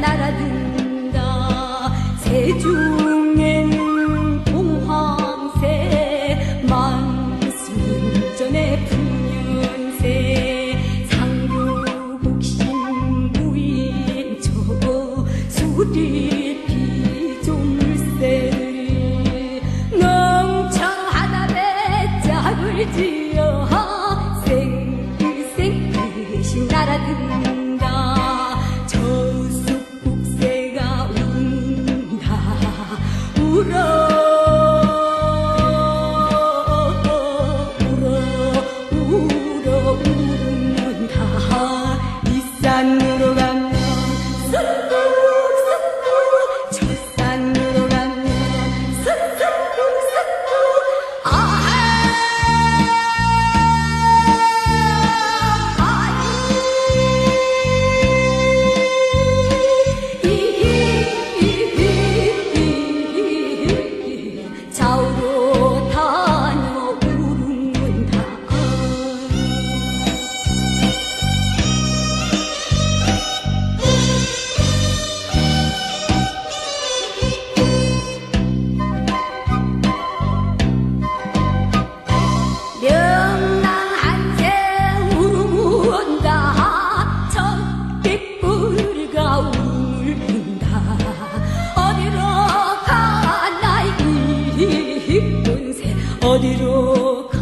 날아든다 세중에는 동황새 만수전의 풍년새 상류국신 무인초고 수리 어디로 가나이 그 이쁜 새. 어디로 가?